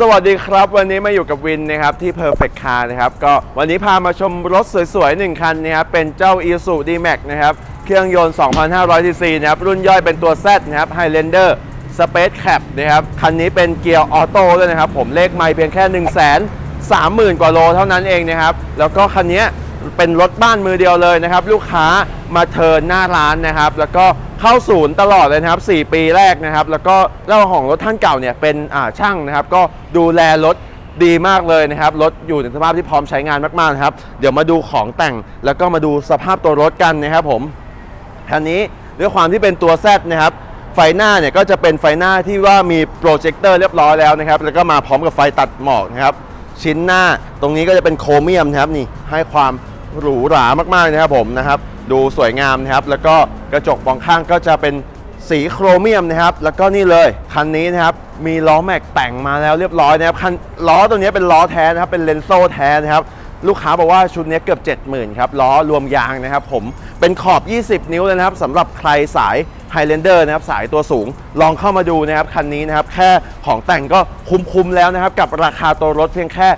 สวัสดีครับ วันนี้มาอยู่กับวินนะครับที่ Perfect Car นะครับก็วันนี้พามาชมรถสวยๆ1คันนะครับเป็นเจ้า i s u D-Max นะครับเครื่องยนต์ 2,500 cc นะครับรุ่นย่อยเป็นตัว Z นะครับ Highlander Space Cap นะครับคันนี้เป็นเกียร์ออโต้ด้วยนะครับ ผมเลขไม่เพียงแค่ 1 3 0 0 0 0 กว่าโลเท่านั้นเองนะครับแล้วก็คันนี้เป็นรถบ้านมือเดียวเลยนะครับ ลูกค้ามาเทินหน้าร้านนะครับ แล้วก็ เข้าศูนย์ตลอดเลยนะครับ 4 ปีแรกนะครับ แล้วก็เจ้าของรถท่านเก่าเนี่ยเป็นช่างนะครับ ก็ดูแลรถดีมากเลยนะครับ รถอยู่ในสภาพที่พร้อมใช้งานมากๆนะครับ เดี๋ยวมาดูของแต่งแล้วก็มาดูสภาพตัวรถกันนะครับผมคันนี้ด้วยความที่เป็นตัว Z นะครับไฟหน้าเนี่ยก็จะเป็นไฟหน้าที่ว่ามีโปรเจคเตอร์เรียบร้อยแล้วนะครับ แล้วก็มาพร้อมกับไฟตัดหมอกนะครับชิ้นหน้าตรงนี้ก็จะเป็นโครเมียมนะครับนี่ให้ความหรูหรามากๆนะครับผมนะครับ ดูสวยงามนะครับ แล้วก็กระจกมองข้างก็จะเป็นสีโครเมียมนะครับ แล้วก็นี่เลยคันนี้นะครับมีล้อแม็กแต่งมาแล้วเรียบร้อยนะครับคันล้อตัวนี้เป็นล้อแท้นะครับเป็นเลนโซ่แท้นะครับลูกค้าบอกว่าชุดนี้เกือบ 70,000ครับล้อรวมยางนะครับ ผมเป็นขอบ 20 นิ้วเลยนะครับสำหรับใครสาย Highlander นะครับสายตัวสูงลองเข้ามาดูนะครับคันนี้นะครับแค่ของแต่งก็คุ้มๆแล้วนะครับ กับราคาตัวรถเพียงแค่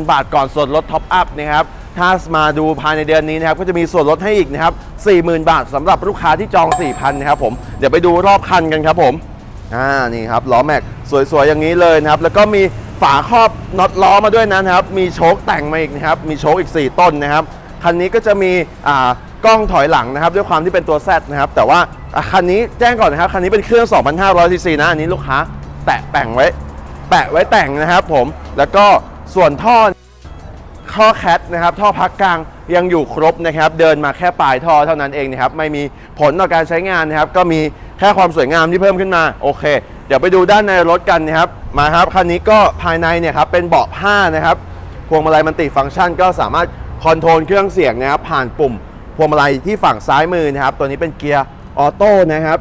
477,000 บาทก่อนส่วนลดท็อปอัพนะครับ ถ้ามาดูภายในเดือนนี้นะครับก็จะมีส่วนลดให้อีกนะครับ40,000 บาทสำหรับลูกค้าที่จอง 4,000นะครับผมเดี๋ยวไปดูรอบคันกันครับผมอ่านี่ครับล้อแม็กสวยๆอย่างนี้เลยนะครับแล้วก็มีฝาครอบน็อตล้อมาด้วยนะครับ มีโชคแต่งมาอีกนะครับ มีโชคอีก 4 ต้นนะครับ คันนี้ก็จะมีอ่ากล้องถอยหลังนะครับ ด้วยความที่เป็นตัว Z นะครับ แต่ว่าคันนี้แจ้งก่อนนะครับ คันนี้เป็นเครื่อง 2,500ซีซีนะ อันนี้ลูกค้า แตะแต่งไว้ แปะไว้แต่งนะครับผม แล้วก็ส่วนท่อ ท่อแคทนะครับท่อพักกลางยังอยู่ครบนะครับ เดินมาแค่ปลายท่อเท่านั้นเองนะครับไม่มีผลต่อการใช้งานนะครับ ก็มีแค่ความสวยงามที่เพิ่มขึ้นมาโอเค เดี๋ยวไปดูด้านในรถกันนะครับมาครับคันนี้ก็ภายในเนี่ยครับเป็นเบาะผ้านะครับพวงมาลัยมันติฟังก์ชัน ก็สามารถคอนโทรลเครื่องเสียงนะครับผ่านปุ่มพวงมาลัยที่ฝั่งซ้ายมือนะครับ ตัวนี้เป็นเกียร์ออโต้นะครับ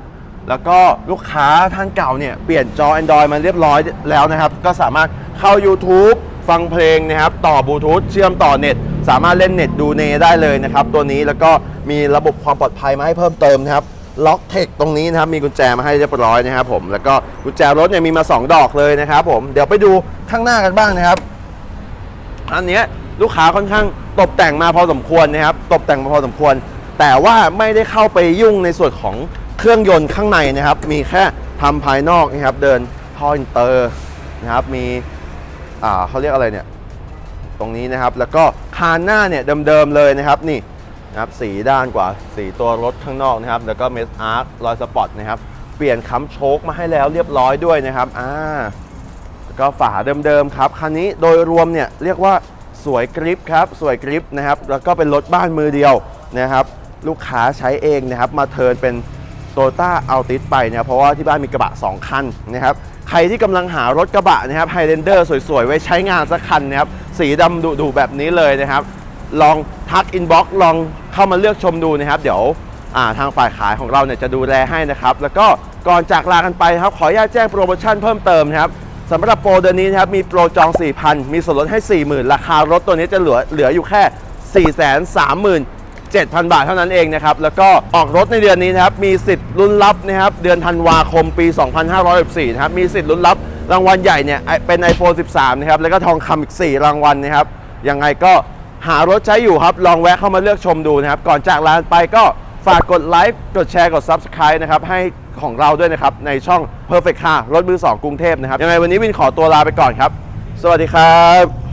แล้วก็ลูกค้าท่านเก่าเนี่ยเปลี่ยนจอ Android มาเรียบร้อยแล้วนะครับ ก็สามารถเข้า YouTube ฟังเพลงนะครับ ต่อบลูทูธเชื่อมต่อเน็ต สามารถเล่นเน็ตดูเนได้เลยนะครับ ตัวนี้แล้วก็มีระบบความปลอดภัยมาให้เพิ่มเติมนะครับล็อกเทคตรงนี้นะครับมีกุญแจมาให้เรียบร้อยนะครับผมแล้วก็กุญแจรถเนี่ยมีมา 2 ดอกเลยนะครับผมเดี๋ยวไปดูข้างหน้ากันบ้างนะครับ อันเนี้ยลูกค้าค่อนข้างตกแต่งมาพอสมควรนะครับ ตกแต่งมาพอสมควร แต่ว่าไม่ได้เข้าไปยุ่งในส่วนของเครื่องยนต์ข้างในนะครับ มีแค่ทำภายนอกนะครับ เดินท่ออินเตอร์นะครับ มี เขาเรียกอะไรเนี่ยตรงนี้นะครับ แล้วก็คานหน้าเนี่ยเดิมๆเลยนะครับนี่นะครับสีด้านกว่าสีตัวรถข้างนอกนะครับ แล้วก็เมสอาร์ครอยสปอตนะครับเปลี่ยนค้ำโชคมาให้แล้วเรียบร้อยด้วยนะครับอ่าแล้วก็ฝาเดิมๆครับคันนี้โดยรวมเนี่ยเรียกว่าสวยกริปครับสวยกริปนะครับ แล้วก็เป็นรถบ้านมือเดียวนะครับ ลูกค้าใช้เองนะครับมาเทินเป็นโตต้าเอัลติสไปนะครับเพราะว่าที่บ้านมีกระบะ 2 คันนะครับ ใครที่กำลังหารถกระบะนะครับไฮเ a นเดอร์สวยๆ ไว้ใช้งานสักคันนะครับ สีดำดุๆแบบนี้เลยนะครับ ลองทักอินบ็อกซ์ลองเข้ามาเลือกชมดูนะครับ เดี๋ยวาทางฝ่ายขายของเราเนี่ยจะดูแลให้นะครับ แล้วก็ก่อนจากลากันไปครับ ขออนุญาตแจ้งโปรโมชั่นเพิ่มเติมนะครับสำหรับโปรเดือนนี้นะครับมีโปรจอง 4,000 มีส่วนลดให้ 40,000 ราคารถตัวนี้จะเหลือเหลืออยู่แค่ 430,000 7,000 บาทเท่านั้นเองนะครับแล้วก็ออกรถในเดือนนี้นะครับมีสิทธิ์ลุ้นรับนะครับเดือนธันวาคมปี 2564นะครับมีสิทธิ์ลุ้นรับรางวัลใหญ่เนี่ยเป็น iPhone 13 นะครับ แล้วก็ทองคำอีก 4 รางวัลนะครับ ยังไงก็หารถใช้อยู่ครับ ลองแวะเข้ามาเลือกชมดูนะครับ ก่อนจากลานไปก็ฝากกดไลค์กดแชร์กด Subscribe นะครับ ให้ของเราด้วยนะครับ ในช่อง Perfect Car รถมือ 2 กรุงเทพนะครับ ยังไงวันนี้วินขอตัวลาไปก่อนครับ สวัสดีครับ